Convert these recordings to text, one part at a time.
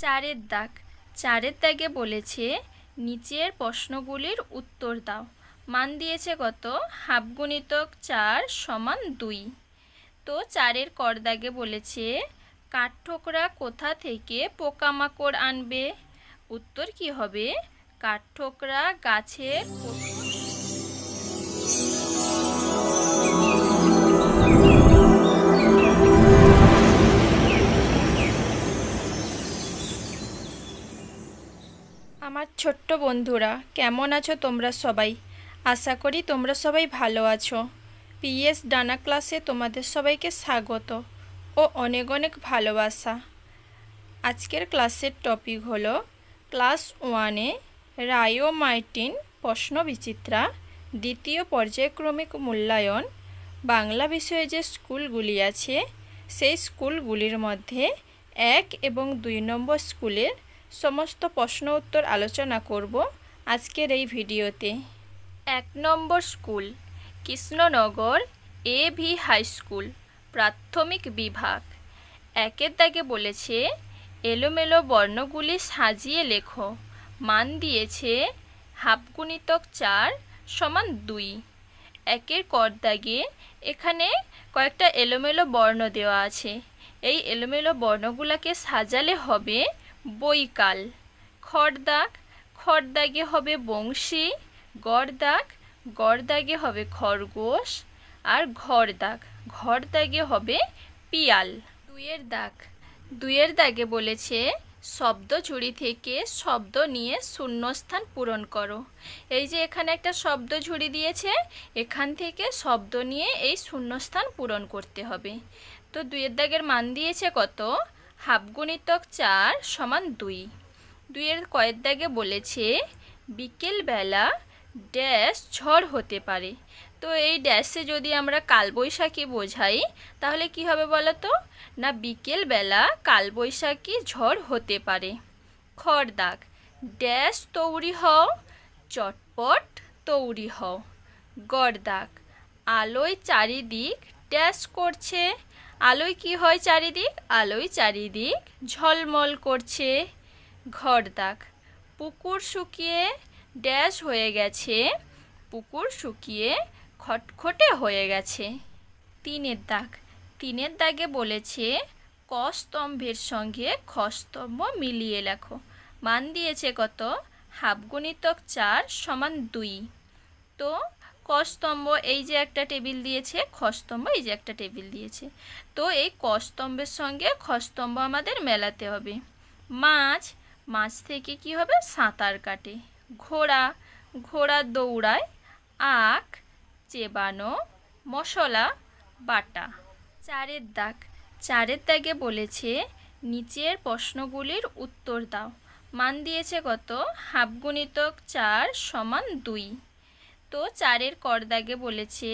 চারের দাগ। চারের দাগে বলেছে, নিচের প্রশ্নগুলির উত্তর দাও। মান দিয়েছে কত? হাফ গুণিতক চার সমান দুই। তো চারের কর দাগে বলেছে, কাঠঠোকরা কোথা থেকে পোকামাকড় আনবে? উত্তর কি হবে? কাঠঠোকরা গাছের আমার ছোট্ট বন্ধুরা, কেমন আছো তোমরা সবাই? আশা করি তোমরা সবাই ভালো আছো। পিএস ডানা ক্লাসে তোমাদের সবাইকে স্বাগত ও অনেক অনেক ভালোবাসা। আজকের ক্লাসের টপিক হলো, ক্লাস ওয়ানে রায়োমাইটিন প্রশ্ন বিচিত্রা, দ্বিতীয় পর্যায়ক্রমিক মূল্যায়ন, বাংলা বিষয়ে যে স্কুলগুলি আছে, সেই স্কুলগুলির মধ্যে এক এবং দুই নম্বর স্কুলের সমস্ত প্রশ্ন উত্তর আলোচনা করব আজকের এই ভিডিওতে। এক নম্বর school, Krishnanagar A V high school, প্রাথমিক বিভাগ। একের দাগে বলেছে, এলোমেলো বর্ণগুলি সাজিয়ে লেখো। মান দিয়েছে হাফ গুণিতক চার সমান দুই। একের কর দাগে এখানে কয়েকটা এলোমেলো বর্ণ দেওয়া আছে। এই এলোমেলো বর্ণগুলোকে সাজালে হবে বৈকাল। খড়দাগ, খড়দাগে হবে বংশী, গড়দাগ, গড়দাগে হবে খরগোশ আর ঘরদাগ, ঘরদাগে হবে পিয়াল। দুইয়ের দাগ। দুইয়ের দাগে বলেছে, শব্দ ঝুড়ি থেকে শব্দ নিয়ে শূন্যস্থান পূরণ করো। এই যে এখানে একটা শব্দ ঝুড়ি দিয়েছে, এখান থেকে শব্দ নিয়ে এই শূন্যস্থান পূরণ করতে হবে। তো দুইয়ের দাগের মান দিয়েছে কত? হাফ গুণিতক চার সমান দুই। দুইয়ের কয়ের দাগে বলেছে, বিকেলবেলা ড্যাশ ঝড় হতে পারে। তো এই ড্যাশে যদি আমরা কালবৈশাখী বোঝাই, তাহলে কি হবে বলো তো না, বিকেলবেলা কালবৈশাখী ঝড় হতে পারে। খড় দাগ, ড্যাশ তৈরি হও, চটপট তৈরি হও। গড় দাগ, আলোয় চারিদিক ড্যাশ করছে। আলোয় কি হয় চারিদিক? আলোয় চারিদিক ঝলমল করছে ঘর দাগ। পুকুর শুকিয়ে ড্যাশ হয়ে গেছে, পুকুর শুকিয়ে খটখটে হয়ে গেছে। তিনের দাগ। তিনের দাগে বলেছে ক স্তম্ভের সঙ্গে খ স্তম্ভ মিলিয়ে লেখো। মান দিয়েছে কত? হাফ গুণিতক চার সমান দুই। তো ক স্তম্ভ এই যে একটা টেবিল দিয়েছে খস্তম্ভ এই যে একটা টেবিল দিয়েছে। তো এই কস্তম্ভের সঙ্গে খস্তম্ভ আমাদের মেলাতে হবে। মাছ মাছ থেকে কি হবে? সাঁতার কাটে। ঘোড়া ঘোড়া দৌড়ায়। আখ, চেবানো, মশলা, বাটা। চারের দাগ। চারের দাগে বলেছে, নিচের প্রশ্নগুলির উত্তর দাও। মান দিয়েছে কত? হাফ গুণিতক চার সমান দুই। তো চারের কর দাগে বলেছে,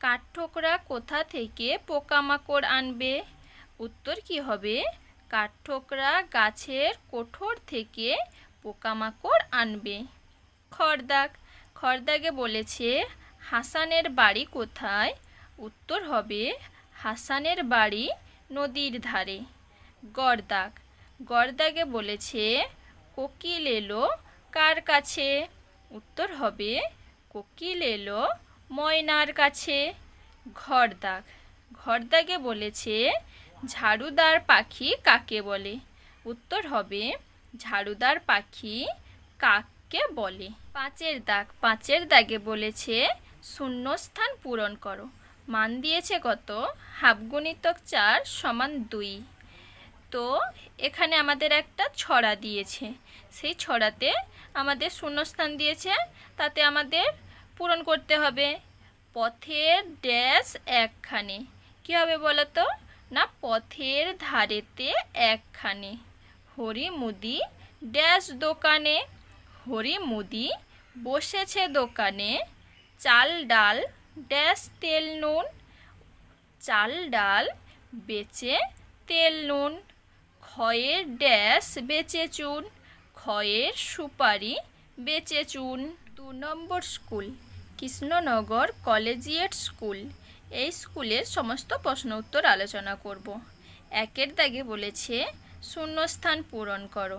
কাঠঠোকরা কোথা থেকে পোকামাকড় আনবে? উত্তর কি হবে? কাঠঠোকরা গাছের কোঠর থেকে পোকামাকড় আনবে। খড়দাগ, খড়দাগে বলেছে, হাসানের বাড়ি কোথায়? উত্তর হবে, হাসানের বাড়ি নদীর ধারে। গড়দাগ, গড়দাগে বলেছে, কোকিল এলো কার কাছে? উত্তর হবে কোকিল এলো ময়নার কাছে। ঘরদাগ। ঘরদাগে বলেছে, ঝাড়ুদার পাখি কাকে বলে? উত্তর হবে, ঝাড়ুদার পাখি কাককে বলে। পাঁচের দাগ। পাঁচের দাগে বলেছে, শূন্যস্থান পূরণ করো। মান দিয়েছে কত? হাফ গুণিতক চার সমান দুই। তো এখানে আমাদের একটা ছড়া দিয়েছে। সেই ছড়াতে আমাদের শূন্যস্থান দিয়েছে। তাতে আমাদের পূরণ করতে হবে। পথের ড্যাশ একখানে। কী হবে বলো তো না, পথের ধারেতে একখানে। হরি মুদি ড্যাশ দোকানে। হরি মুদি বসেছে দোকানে। চাল ডাল ড্যাশ তেল নুন। চাল ডাল বেচে তেল নুন। ক্ষয়ের ড্যাশ বেচে চুন, ক্ষয়ের সুপারি বেচে চুন। দু নম্বর স্কুল, কৃষ্ণনগর কলেজিয়েট স্কুল। এই স্কুলের সমস্ত প্রশ্ন উত্তর আলোচনা করব। একের দাগে বলেছে, শূন্যস্থান পূরণ করো।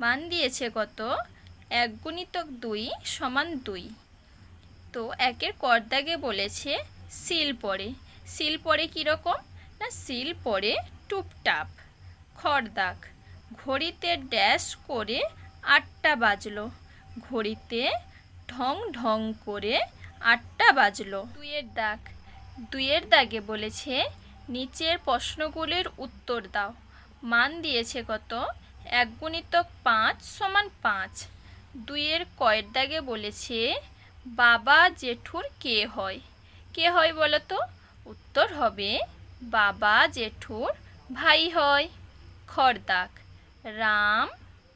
মান দিয়েছে কত? এক গুণিতক দুই সমান দুই। তো একের করদাগে বলেছে সিল পড়ে সিল পড়ে কীরকম না সিল পড়ে টুপটাপ। খড়দাগ ঘড়িতে ড্যাশ করে আটটা বাজলো। ঘড়িতে ঢং ঢং করে আটটা বাজলো। দুইয়ের দাগ। দুইয়ের দাগে বলেছে, নিচের প্রশ্নগুলির উত্তর দাও। মান দিয়েছে কত? এক গুণিতক পাঁচ সমান পাঁচ। দুইয়ের কয়ের দাগে বলেছে, বাবা জেঠুর কে হয়? কে হয় বলো তো? উত্তর হবে, বাবা জেঠুর ভাই হয়। খড়দাগ। রাম,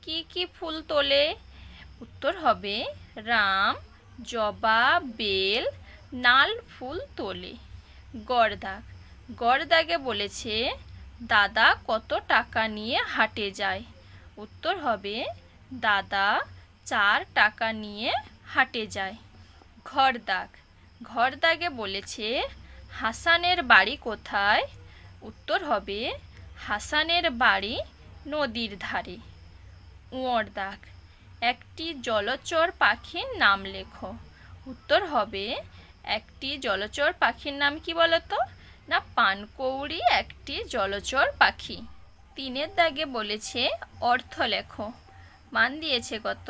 কি কি ফুল তোলে? উত্তর হবে, রাম, জবা, বেল, নাল ফুল তোলে। গড়দাগ। গড়দাগে বলেছে, দাদা কত টাকা নিয়ে হাটে যায়? উত্তর হবে, দাদা চার টাকা নিয়ে হাটে যায়। ঘরদাগ ঘরদাগে বলেছে, হাসানের বাড়ি কোথায়? উত্তর হবে হাসানের বাড়ি নদীর ধারে। উঁয়র দাগ একটি জলচর পাখির নাম লেখো। উত্তর হবে, একটি জলচর পাখির নাম কি বলতো? না, পানকৌড়ি একটি জলচর পাখি। তিনের দাগে বলেছে, অর্থ লেখো। মান দিয়েছে কত?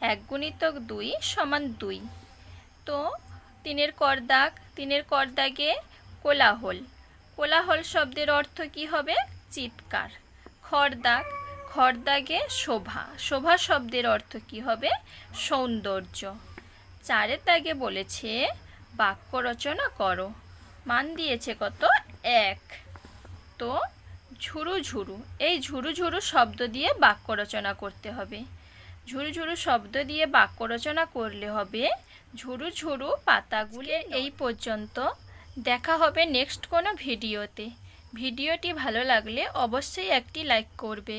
এক গুণিতক দুই সমান দুই। তো, তিনের কর দাগ, তিনের কর দাগে কোলাহল। কোলাহল শব্দের অর্থ কি হবে? চিৎকার। খড়দাগ খড়দাগে শোভা। শোভা শব্দের অর্থ কি হবে? সৌন্দর্য। চারের দাগে বলেছে বাক্য রচনা করো। মান দিয়েছে কত? এক। তো ঝুরু ঝুরু এই ঝুরু ঝুরু শব্দ দিয়ে বাক্য রচনা করতে হবে। ঝুরু ঝুরু শব্দ দিয়ে বাক্য রচনা করলে হবে ঝুরু ঝুরু পাতাগুলির এই পর্যন্ত দেখা হবে নেক্সট কোনো ভিডিওতে ভিডিওটি ভালো লাগলে অবশ্যই একটি লাইক করবে।